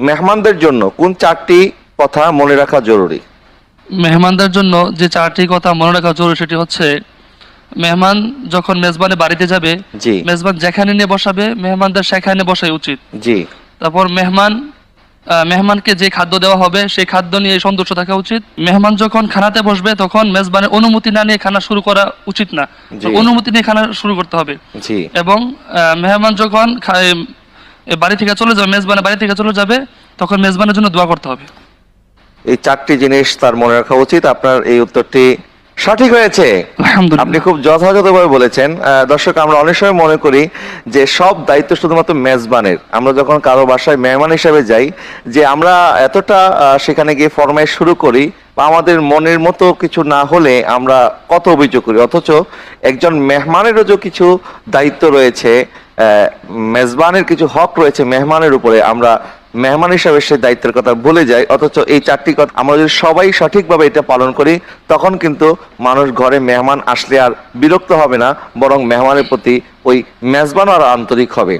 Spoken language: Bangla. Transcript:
মেহমানদের জন্য কোন চারটি কথা মনে রাখা জরুরি? মেহমানদের জন্য যে চারটি কথা মনে রাখা জরুরি সেটি হচ্ছে মেহমান যখন মেজবানের বাড়িতে যাবে মেজবান যেখানে নিয়ে বসাবে মেহমানদের সেখানে বসাই উচিত। জি। তারপর মেহমান মেহমানকে যে খাদ্য দেওয়া হবে সেই খাদ্য নিয়ে সন্তুষ্ট থাকা উচিত। মেহমান যখন খানাতে বসবে তখন মেজবানের অনুমতি না নিয়ে খানা শুরু করা উচিত না। অনুমতি নিয়ে খানা শুরু করতে হবে। এবং মেহমান যখন বাড়ি থেকে চলে যাবে মেজবানের বাড়ি থেকে চলে যাবে তখন মেজবানের জন্য দোয়া করতে হবে। এই চারটি জিনিস তার মনে রাখা উচিত। আপনার এই উত্তরটি সঠিক হয়েছে। আপনি খুব যথাযথভাবে বলেছেন। দর্শক আমরা অনেক সময় মনে করি যে সব দায়িত্ব শুধুমাত্র মেজবানের। আমরা যখন কারও বাসায় মেহমান হিসেবে যাই যে আমরা এতটা সেখানে গিয়ে ফরমাইশ শুরু করি বা আমাদের মনের মতো কিছু না হলে আমরা কত অভিযোগ করি। অথচ একজন মেহমানেরও যে কিছু দায়িত্ব রয়েছে মেজবানের কিছু হক রয়েছে মেহমানের উপরে, আমরা মেহমান হিসাবে সে দায়িত্বের কথা ভুলে যাই, অথচ এই চারটি কথা, আমরা যদি সবাই সঠিকভাবে এটা পালন করি, তখন কিন্তু মানুষ ঘরে মেহমান আসলে আর বিরক্ত হবে না, বরং মেহমানের প্রতি ওই মেজবানও আর আন্তরিক হবে।